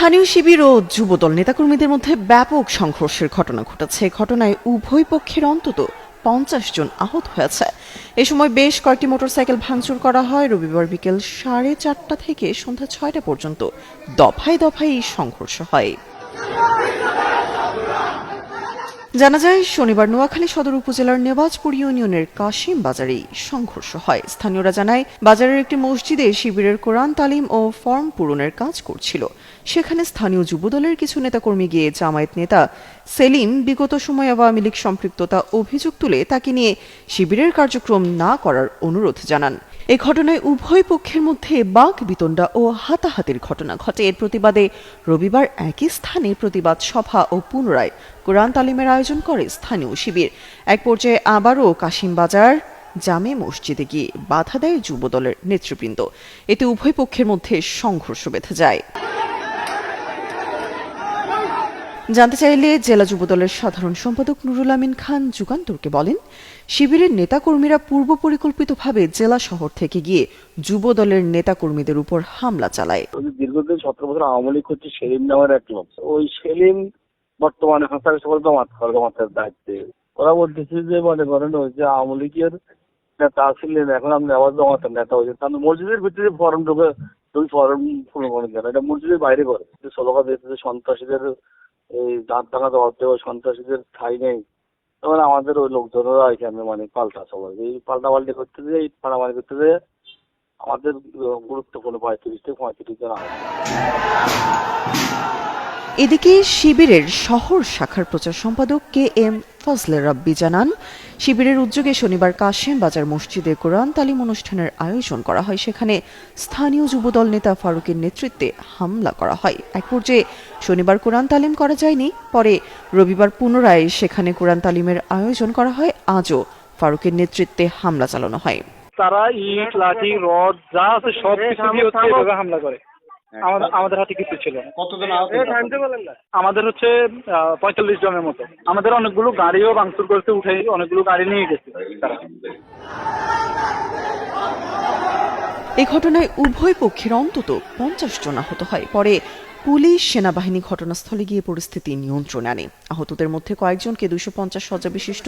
স্থানীয় শিবির ও যুবদল নেতাকর্মীদের মধ্যে ব্যাপক সংঘর্ষের ঘটনা ঘটেছে। ঘটনায় উভয় পক্ষের অন্তত পঞ্চাশ জন আহত হয়েছে। এ সময় বেশ কয়েকটি মোটরসাইকেল ভাঙচুর করা হয়। রবিবার বিকেল সাড়ে চারটা থেকে সন্ধ্যা ছয়টা পর্যন্ত দফায় দফায় এই সংঘর্ষ হয়। জানা যায়, শনিবার নোয়াখালী সদর উপজেলার নেওয়াজপুর ইউনিয়নের কাশিম বাজারে সংঘর্ষ হয়। স্থানীয়রা জানায়, বাজারের একটি মসজিদে শিবিরের কোরআন, তালিম ও ফর্ম পূরণের কাজ করছিল। সেখানে স্থানীয় যুবদলের কিছু নেতাকর্মী গিয়ে জামায়াত নেতা সেলিম বিগত সময় আওয়ামী লীগ সম্পৃক্ততা অভিযোগ তুলে তাকে নিয়ে শিবিরের কার্যক্রম না করার অনুরোধ জানান। এ ঘটনায় উভয় পক্ষের মধ্যে বাক, বিতণ্ডা ও হাতাহাতির ঘটনা ঘটে। এর প্রতিবাদে রবিবার একই স্থানে প্রতিবাদ সভা ও পুনরায় কোরআন তালিমের আয়োজন করে স্থানীয় শিবির। এক পর্যায়ে আবারও কাশিমবাজার জামে মসজিদে গিয়ে বাধা দেয় যুবদলের নেতৃবৃন্দ। এতে উভয় পক্ষের মধ্যে সংঘর্ষ বেঁধে যায়। জানতে চাইলে জেলা যুবদলের সাধারণ সম্পাদক নুরুল আমিন খান যুগান্তরকে বলেন, শিবিরের নেতাকর্মীরা পূর্ব পরিকল্পিতভাবে জেলা শহর থেকে গিয়ে যুবদলের নেতাকর্মীদের উপর হামলা চালায়। দীর্ঘদিন সতেরো বছর আওয়ামী লীগ হচ্ছে সেলিম নামের এক লোক ওই সেলিম বর্তমানে হাসান সকল জমাত জমাতের দায়িত্বে। ওরা বলতেছে যে, মনে করেন ওই যে আওয়ামী লীগের নেতা ছিলেন, এখন আপনি আবার জমাতের নেতা হয়েছে তাহলে মসজিদের ভিতরে ফর্ম ঢুকে তুমি ফর্ম পূরণ করেন কেন এটা মসজিদের বাইরে করে। যে স্লোগান দিয়েছে সন্ত্রাসীদের, এই দাঁত ভাঙা দেওয়া দেওয়া, সন্ত্রাসীদের ঠাই নেই। তখন আমাদের ওই লোকজনেরা এখানে মানে পাল্টা সবাই। এই পাল্টা পাল্টি করতে যে এই মারামারি করতে যে আমাদের গুরুত্বপূর্ণ পঁয়ত্রিশ থেকে পঁয়ত্রিশ জন আহত। এদিকে শিবিরের শহর শাখার প্রচার সম্পাদক কে এম ফজলে রাব্বি জানান, শিবিরের উদ্যোগে শনিবার কাশেম বাজার মসজিদে কোরআন তালিম অনুষ্ঠানের আয়োজন করা হয়। সেখানে স্থানীয় যুবদল নেতা ফারুকের নেতৃত্বে হামলা করা হয়। এক পর্যায়ে শনিবার কোরআন তালিম করা যায়নি, পরে রবিবার পুনরায় সেখানে কোরআন তালিমের আয়োজন করা হয়। আজও ফারুকের নেতৃত্বে হামলা চালানো হয়। তারা ইট, লাঠি, রড, যা আছে সব কিছু দিয়ে হচ্ছে হামলা করে। আমাদের আমাদের হাতে কিছু ছিল। কতজন আমাদের হচ্ছে পঁয়তাল্লিশ জনের মতো। আমাদের অনেকগুলো গাড়িও ভাঙচুর করতে উঠে অনেকগুলো গাড়ি নিয়ে গেছে। তারা এই ঘটনায় উভয় পক্ষের অন্তত পঞ্চাশ জন আহত হয়। পরে পুলিশ সেনাবাহিনী ঘটনাস্থলে গিয়ে পরিস্থিতি নিয়ন্ত্রণে আনে। আহতদের মধ্যে কয়েকজনকে দুশো পঞ্চাশ শয্যা বিশিষ্ট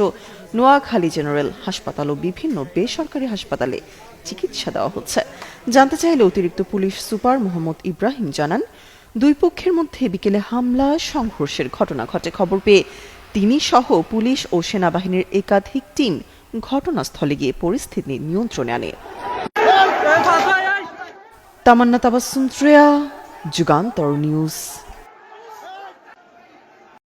নোয়াখালী জেনারেল হাসপাতাল ও বিভিন্ন বেসরকারি হাসপাতালে চিকিৎসা দেওয়া হচ্ছে। জানতে চাইলে অতিরিক্ত পুলিশ সুপার মোহাম্মদ ইব্রাহিম জানান, দুই পক্ষের মধ্যে বিকেলে হামলা, সংঘর্ষের ঘটনা ঘটে। খবর পেয়ে তিনি সহ পুলিশ ও সেনাবাহিনীর একাধিক টিম ঘটনাস্থলে গিয়ে পরিস্থিতি নিয়ন্ত্রণে আনে। তামান্না তাবাসুম जुगांतर न्यूज़